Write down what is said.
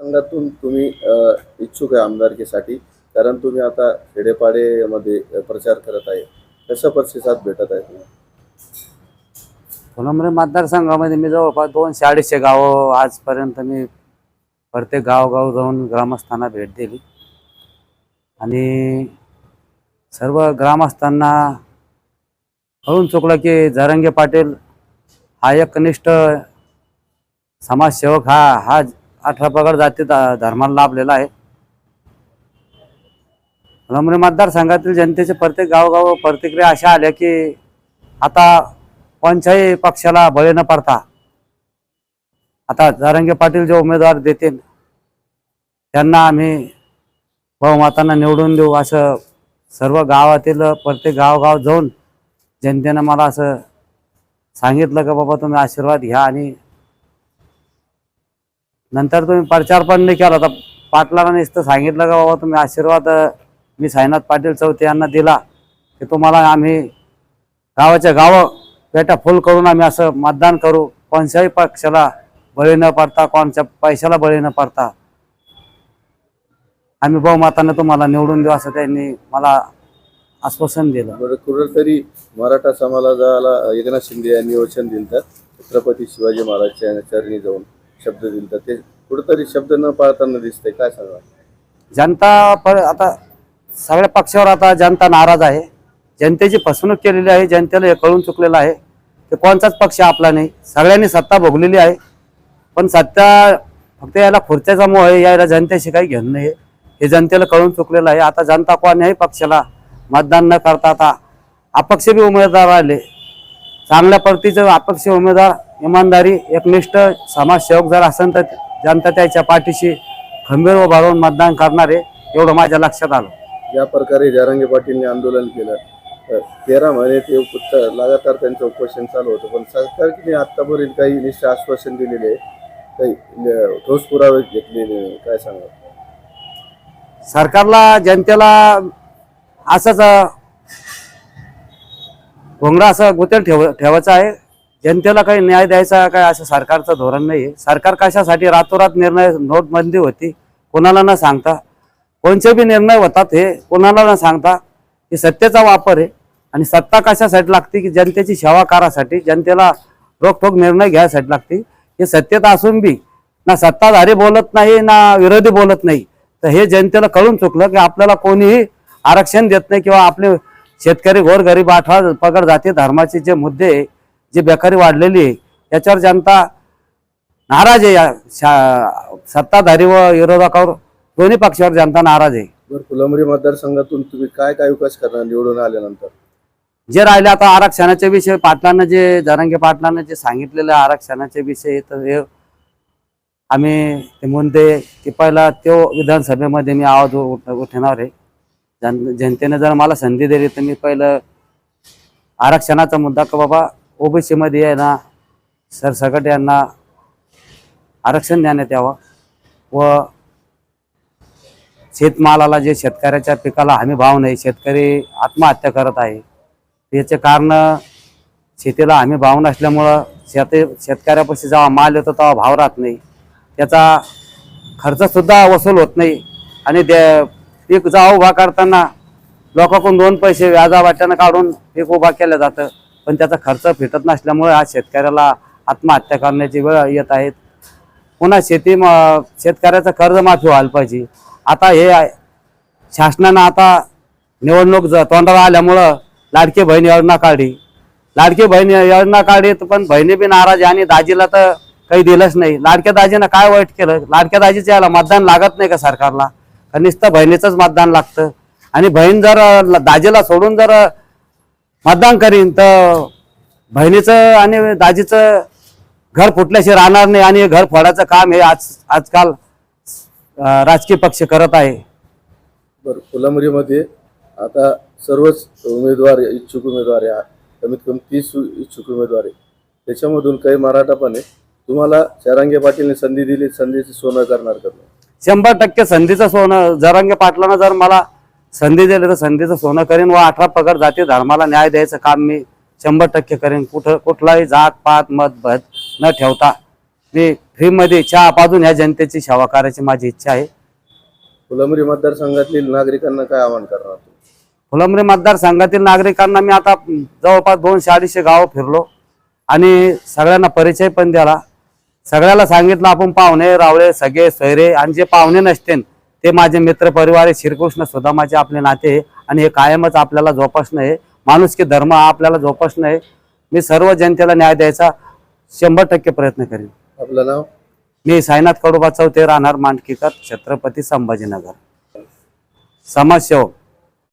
संघातून तुम्ही अ, इच्छुक आहे आमदारकीसाठी कारण तुम्ही आता खेडेपाडेमध्ये प्रचार करत आहे. कसा प्रतिसाद भेटत आहे तुम्हाला फुलंब्री मतदारसंघामध्ये मी जवळपास दोनशे अडीचशे गावं आजपर्यंत मी प्रत्येक गावगाव जाऊन ग्रामस्थांना भेट दिली. आणि सर्व ग्रामस्थांना कळून चुकलं की जरंगे पाटील हा एक कनिष्ठ समाजसेवक हा हा अठरा पगड जाती धर्माला लाभलेला आहे. मतदार मतदारसंघातील जनतेचे प्रत्येक गावगाव प्रतिक्रिया अशा आल्या की आता कोणत्याही पक्षाला बळी न पडता आता जारंगे पाटील जे उमेदवार देतील त्यांना आम्ही बहुमतांना निवडून देऊ असं सर्व गावातील प्रत्येक गावगाव जाऊन जनतेनं मला असं सांगितलं का बाबा तुम्ही आशीर्वाद घ्या आणि नंतर तुम्ही प्रचार पण नाही केला. तर पाटलांना नुसतं सांगितलं का बाबा तुम्ही आशीर्वाद मी साईनाथ पाटील चौथे यांना दिला. की तुम्हाला आम्ही गावाच्या गावं पेटा फुल करून आम्ही असं मतदान करू. कोणत्याही पक्षाला बळी न पडता कोणत्या पैशाला बळी न पडता आम्ही बहुमताने तुम्हाला निवडून देऊ असं त्यांनी मला आश्वासन दिलं. बरं कुठेतरी मराठा समाजाला एकनाथ शिंदे यांनी वचन दिलं तर छत्रपती शिवाजी महाराजच्या चरणी जाऊन. शब्द दिलं तर ते कुठेतरी शब्द न पाळताना दिसतंय. काय सांगा जनता पर आता सगळ्या पक्षावर आता जनता नाराज आहे. जनतेची फसवणूक केलेली आहे. जनतेला हे कळून चुकलेलं आहे. की कोणताच पक्ष आपला नाही. सगळ्यांनी सत्ता भोगलेली आहे. पण सत्ता फक्त याला खुर्च्याचा मोह आहे. याला जनतेशी काही घेणं नाही. हे जनतेला कळून चुकलेलं आहे. आता जनता कोण्याही पक्षाला? मतदान न करता आता अपक्ष बी उमेदवार आले चांगल्या प्रतीचे अपक्ष उमेदवार इमानदारी एकनिष्ठ समाजसेवक जर असेल तर जनता त्याच्या पाठीशी खंबीर उभा राहून मतदान करणारे एवढं माझ्या लक्षात आलं. ज्या प्रकारे जारंगे पाटीलने आंदोलन केलं तेरा महिने ते लगातार त्यांचं उपोषण चालू होतं पण सरकारने आतापर्यंत काही निश्चित आश्वासन दिलेले काही ठोस पुरावे घेतलेले काय सांगा सरकारला जनतेला असंच भोंगडा असा असं ठेव ठेवायचा आहे. जनतेला काही न्याय द्यायचा काय असं सरकारचं धोरण नाही आहे सरकार कशासाठी रातोरात निर्णय नोटबंदी होती कोणाला न सांगता. कोणचे बी निर्णय होतात हे कोणाला न सांगता हे सत्तेचा वापर आहे. आणि सत्ता कशासाठी लागते की जनतेची सेवा करासाठी जनतेला रोखोक निर्णय घ्यायसाठी लागते. हे सत्तेत असून बी ना सत्ताधारी बोलत नाही ना विरोधी बोलत नाही. तर हे जनतेला कळून चुकलं की आपल्याला कोणीही आरक्षण देत नाही किंवा आपले शेतकरी गोरगरीब अठरा पगड जाती धर्माचे जे मुद्दे जी बेकारी वाढलेली आहे याच्यावर जनता नाराज आहे या सत्ताधारी व विरोधकावर दोन्ही पक्षावर जनता नाराज आहे. बरं फुलंब्री मतदारसंघातून तुम्ही काय काय विकास करणार निवडून आल्यानंतर? जे राहिले आता आरक्षणाचे विषय पाटलांना जे जरांगे पाटलांना जे सांगितलेले आरक्षणाचे विषय तर हे आम्ही ते मुद्दे की पहिला तो विधानसभेमध्ये मी आवाज उठ उठवणार आहे. जन जनतेने जर मला संधी दिली तर मी पहिलं आरक्षणाचा मुद्दा का बाबा ओबीसीमध्ये आहे ना सरसकट यांना आरक्षण देण्यात यावं व शेतमालाला जे शेतकऱ्याच्या पिकाला हमी भाव नाही शेतकरी आत्महत्या करत आहे. याचे कारण शेतीला हमी भाव नसल्यामुळं शेत शेतकऱ्यापाशी जेव्हा माल येतो तेव्हा भाव राहत नाही. त्याचा खर्चसुद्धा वसूल होत नाही आणि ते पीक जेव्हा उभा करताना लोकांकडून दोन पैसे व्याजा वाट्यानं काढून पीक उभा केलं जातं. पण त्याचा खर्च फिटत नसल्यामुळे आज शेतकऱ्याला आत्महत्या करण्याची वेळ येत आहेत पुन्हा शेती शेतकऱ्याचं कर्जमाफी व्हायला पाहिजे. आता हे आहे, शासनानं आता निवडणूक ज- तोंडाला आल्यामुळं लाडकी बहीण योजना काढली. लाडकी बहीण योजना काढली तर पण बहिणी बी नाराज आणि दाजीला तर काही दिलंच नाही. लाडक्या दाजीनं काय वाईट केलं? लाडक्या दाजीच्या याला मतदान लागत नाही का सरकारला? नुसतं बहिणीचंच मतदान लागतं. आणि बहीण जर दाजीला सोडून जर मतदान करीन तर बहिणीचं आणि दाजीचं घर फुटल्याशी राहणार नाही आणि हे घर फोडायचं काम हे आज आजकाल राजकीय पक्ष करत आहे. बरं फुलंब्रीमध्ये आता सर्वच उमेदवार इच्छुक उमेदवार आहे कमीत कमी तीस इच्छुक उमेदवार आहे. त्याच्यामधून काही मराठा पण आहे. तुम्हाला चारांगे पाटीलने संधी दिली संधीची सोनं करणार करणार शंभर टक्के संधीचं सोनं जरांगे पाटलानं जर मला संधी दिली तर संधीचं सोनं करेन व अठरा पगार जाती धर्माला न्याय द्यायचं काम मी शंभर टक्के करेन कुठं कुठलाही जात पात मत भत न ठेवता मी फ्रीमध्ये चहा पाजून ह्या जनतेची सेवा करायची माझी इच्छा आहे फुलंब्री मतदारसंघातील नागरिकांना काय आवाहन करणार तुम्ही? फुलंब्री मतदारसंघातील नागरिकांना मी आता जवळपास दोनशे अडीचशे गावं फिरलो आणि सगळ्यांना परिचय पण दिला सगळ्याला सांगितलं आपण पाहुणे रावळे सगळे सोयरे आणि जे पाहुणे नसतील ते माझे मित्र परिवार आहे श्रीकृष्ण सुदामाचे आपले नाते आणि हे कायमच आपल्याला जोपासणं आहे. माणूस की धर्म हा आपल्याला जोपासणं आहे. मी सर्व जनतेला न्याय द्यायचा शंभर टक्के प्रयत्न करेन. आपलं नाव? मी साईनाथ कडोबा चौथे राहणार मांडकीकर छत्रपती संभाजीनगर. समाजसेवक.